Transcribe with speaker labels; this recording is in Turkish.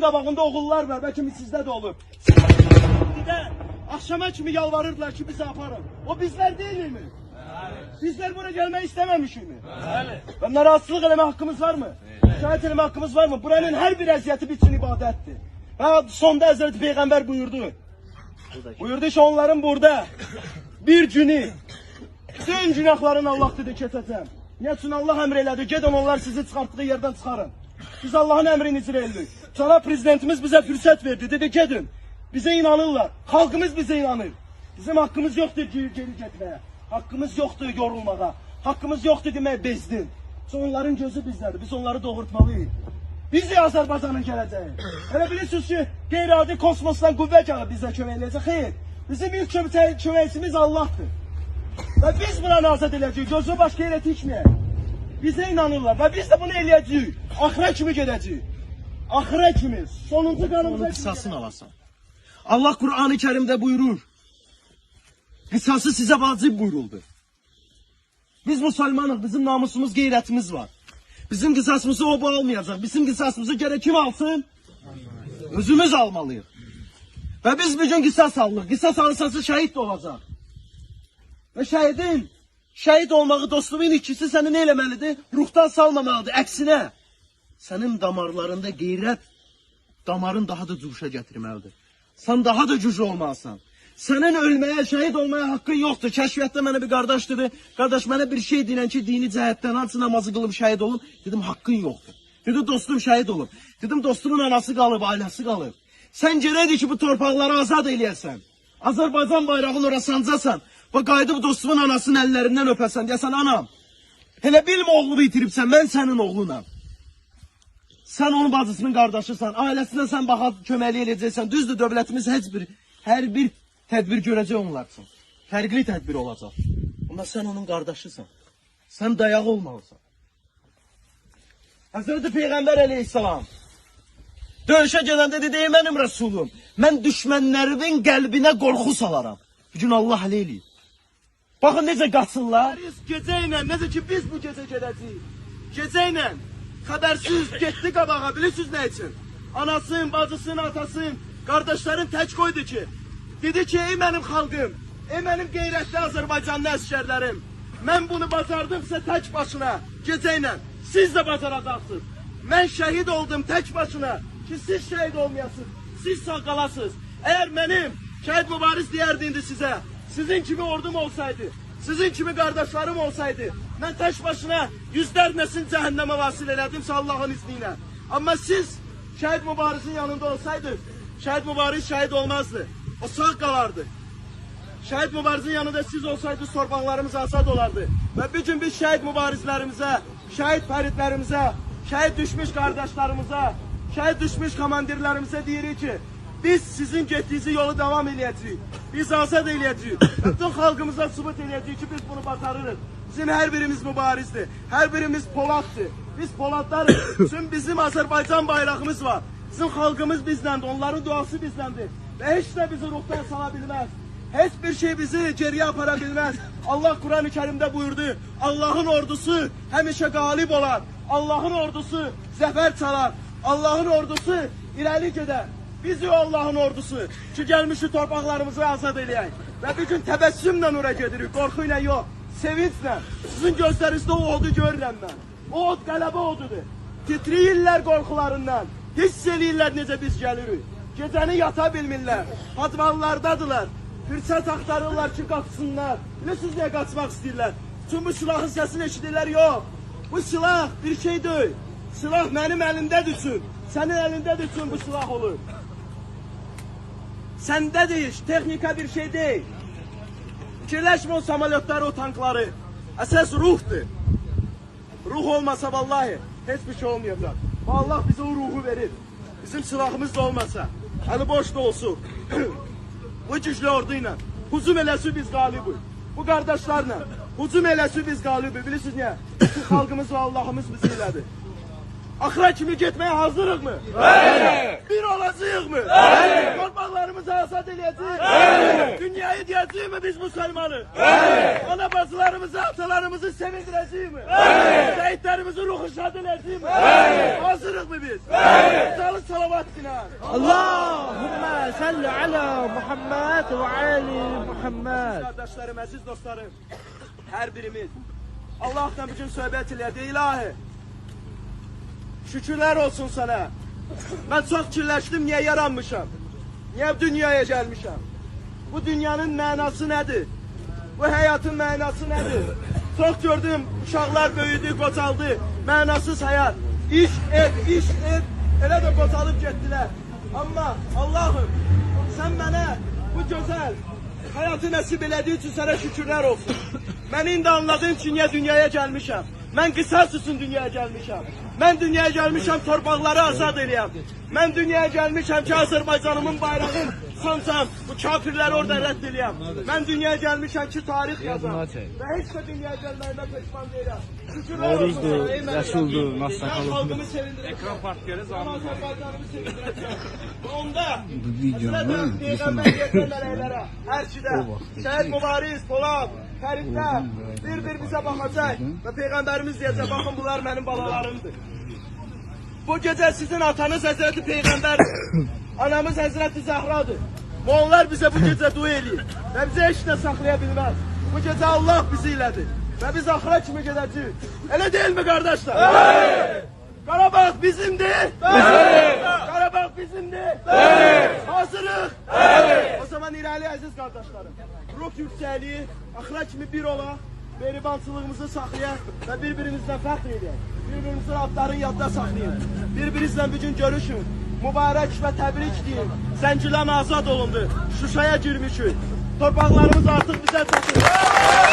Speaker 1: Qabağında oğullar var, bəlkə sizdə də olub. Bir də axşama kimi yalvarırdılar ki, bizi aparın. O bizler değil mi? Bizler buraya gelmeyi istememişik mi? Ve narahatsızlık eleme hakkımız var mı? Şahit eleme hakkımız var mı? Buranın her bir əziyyəti bitsin ibadəttir. Və sonda Hazreti Peygamber buyurdu. Buyurdu ki onların burada bir günü bütün günahlarını Allah dedi kesəcəm. Nə üçün Allah əmr elədi? Gedin onlar sizi çıxartdığı yerdən çıxarın. Biz Allahın əmrini icra edirik. Sana prezidentimiz bize fürsət verdi. Dedi gedin. Bize inanırlar. Halkımız bize inanır. Bizim hakkımız yoktur geri, gitmeye. Hakkımız yoktur yorulmağa. Hakkımız yoktur demeye bezdin. Onların gözü bizdədir. Biz onları doğurtmalıyıq. Biz de Azərbaycanın gələcəyi. Elə bilirsiniz ki, qeyri-adi kosmosdan qüvvə gəlib bizə kömək eləyəcək. Xeyr. Bizim ilk kömək- köməkçimiz Allahdır. Və biz buna nazət eləyəcəyik. Gözü başqa yerə tikməyək. Bizə inanırlar və biz də bunu eləyəcəyik. Axıra kimi gedəcəyik. Axıra kimi, sonuncu qanımıza kimi
Speaker 2: Kısasını alasan. Allah Kur'an-ı Kerim'de buyurur. Kısası size vacip buyuruldu. Biz Müslümanız, bizim namusumuz, gayretimiz var. Bizim kısasımızı o almayacak. Bizim kısasımızı gerek kim alsın? Özümüz almalıyız. Ve biz bir gün kısas alırıq. Kısas alırsası şehit de olacak. Ve şehidin, şehit olmağı dostumun ikisi seni ne eləməlidir? Ruhdan salmamalıdır. Əksinə, senin damarlarında qeyrət damarın daha da cuşa getirmelidir. Sen daha da cüce olmalısın. Senin ölmeye, şehit olmaya hakkın yoktur. Keşfiyyatda mənə bir qardaş dedi. Qardaş mənə bir şey deyilən ki, dini cəhətdən hansı namazı qılıb şəhid olum. Dedim, haqqın yoxdur. Dedi, dostum şəhid olub. Dedim, dostumun anası qalıb, ailəsi qalıb. Sən gərəkdir ki, bu torpaqları azad eləyəsən. Azərbaycan bayrağını ora sancasan. Və qayıdıb dostumun anasının əllərindən öpəsən. Deyəsən, anam, elə bilmə oğlunu itiribsən, mən sənin oğlunam. Sen onun bacısının kardeşisən, ailesine sen baxa köməklik eləyəcəksən. Düzdür, dövlətimiz heç bir, hər bir tədbir görəcək onlar üçün. Fərqli tədbir olacaq. Amma sən onun qardaşısan. Sən dayaq olmalısan. Hazreti Peyğəmbər əleyhissalam döyüşə gələndə dedi, ey mənim rəsulum, mən düşmənlərimin qəlbinə qorxu salaram. Bu gün Allah ələ eləyir. Baxın necə qaçırlar.
Speaker 1: Gecə ilə, necə ki biz bu gecə gedəcəyik. Gecə ilə xəbərsiz getdi qabağa, bilirsiniz nə üçün? Anasın, bacısın, atasın, qardaşların tək qoydu ki, dedi ki, ey mənim xalqım, ey mənim qeyrətli Azərbaycanlı əskərlərim, mən bunu bacardımsa tək başına, gecə ilə siz də bacaracaqsınız. Mən şəhid oldum tək başına ki, siz şəhid olmayasınız, siz sağ qalasınız. Əgər mənim şəhid mübariz deyərdi indi sizə, sizin kimi ordum olsaydı, sizin kimi kardeşlerim olsaydı, ben taş başına yüzler nesin cehenneme vasıl eledimse Allah'ın izniyle. Ama siz şehit mübarizin yanında olsaydı, şehit mübariz şehit olmazdı. O sağ kalardı. Şehit mübarizin yanında siz olsaydı sorbanlarımız asad olardı. Ve bir biz şehit mübarizlerimize, şehit feritlerimize, şehit düşmüş kardeşlerimize, şehit düşmüş komandirlerimize diyirik ki, biz sizin getdiyiniz yolu devam edəcəyik. Biz azad edəcəyik. Bütün xalqımıza sübut edəcəyik ki, biz bunu bacarırıq. Bizim hər birimiz mübarizdir. Hər birimiz Poladdır. Biz Poladlarız. Çünki bizim Azərbaycan bayrağımız var. Bizim xalqımız bizləndir. Onların duası bizləndir. Və heç də bizi ruhdan sala bilməz. Heç bir şey bizi geriye apara bilmez. Allah Kur'an-ı Kerim'de buyurdu. Allah'ın ordusu həmişə galip olar. Allah'ın ordusu zəfər çalar. Allah'ın ordusu ileri gedər. Biz o Allah'ın ordusu ki gelmişi torpaqlarımızı azad eləyək. Və bir gün təbəssümlə ora gedirik, qorxu ilə yox, sevinçlə. Sizin gözlərinizdə o odu görürəm mən. O od qələbə odudur. Titriyirlər qorxularından. Hiss eləyirlər necə biz gəlirik. Gecəni yata bilmirlər. Padvallardadılar. Fürsət axtarırlar ki, qaçsınlar. Bilirsiniz niyə qaçmaq istəyirlər? Çünki bu silahın səsini eşidirlər, yox. Bu silah bir şey deyil. Silah mənim əlimdədir üçün. Sənin əlindədir üçün bu silah olur. Səndədir, texnika bir şey deyil. Fikirləşmə o samolyotları, o tankları. Əsas ruhdur. Ruh olmasa vallahi heç bir şey olmayacaq. Allah bizə o ruhu verir. Bizim silahımız da olmasa, əli boş da olsun. Bu güclü orduyla hücum eləsi biz qalibik. Bu qardaşlarla hücum eləsi biz qalibik. Bilirsiniz niyə? Xalqımız və Allahımız bizi elədi. Axıra kimi getməyə hazırıq mı? Bəli. Korkmazıyık mı? Evet. Korkmaklarımızı hasat eleyeceğiz. Evet. Dünyayı diyeceğiz mi biz Müslümanı? Evet. Ana basılarımızı, atalarımızı sevindireceğiz mi? Evet. Şehitlerimizi ruhu şad eleyeceğiz mi? Evet. Hazırız mı biz? Evet. Salı salavat kına.
Speaker 3: Allahümme salli ala Muhammed ve ali Muhammed.
Speaker 1: Kardeşlerim, aziz dostlarım, her birimiz Allah'tan bütün söhbet eləyədi ilahi. Şükürler olsun sana. Ben çok kirləşdim, niye yaranmışam? Niye dünyaya gelmişim? Bu dünyanın mənası nedir? Bu hayatın mənası nedir? Çok gördüm, uşaqlar böyüdü, qocaldı, mənasız hayat. İş et, iş et, elə də qocalıp getdilər. Amma Allah'ım, sen mənə bu güzel hayatı nəsib elədiyi üçün sənə şükürlər olsun. Mən indi anladığım üçün niyə dünyaya gəlmişəm. Mən qisas üçün dünyaya gəlmişəm. Mən dünyaya gəlmişəm torpaqları azad eləyəm. Mən dünyaya gəlmişəm ki, Azərbaycanımın bayrağını sansam, bu kafirləri orada eləyəm. Mən dünyaya gəlmişəm ki, tarix yazam. Və heç də dünyaya gəlməyimə peşman deyirəm. Şükürlər olsun Rəbbim.
Speaker 3: nasıl
Speaker 1: Mən
Speaker 3: sakalım.
Speaker 1: xalqımı sevindirəcəm. Ekran sevindirəcəm. Və onda
Speaker 3: videonu
Speaker 1: Həzrət Peyğəmbər yetirən mələklərə, hərçidə, Şəhid Mübariz, Polad, Fəridlər bir-bir bizə baxacaq və Peyğəmbərimiz deyəcək, baxın bunlar mənim balalarımdır. Bu gecə sizin atanız Həzrəti Peyğəmbərdir. Anamız Həzrəti Zəhradır. Və onlar bizə bu gecə dua eləyir və bizə heç nə saxlaya bilməz. Bu gecə Allah bizi ilədir və biz axıra kimi gedəcəyik. Elə deyilmi qardaşlar? Qarabağ bizimdir. Qarabağ bizimdir. Hazırıq. O zaman irəli əziz qardaşlarım. Ruh yüksəliyi, axıra kimi bir ola, mehribançılığımızı saxlayaq və bir-birimizlə fəxr edək. Bir-birimizin adlarını yadda saxlayın. Bir-birinizlə bir gün görüşün. Mübarək və təbrik deyin. Zəncilər azad olundu. Şuşaya girmişik. Torpaqlarımız artıq bizə çatır.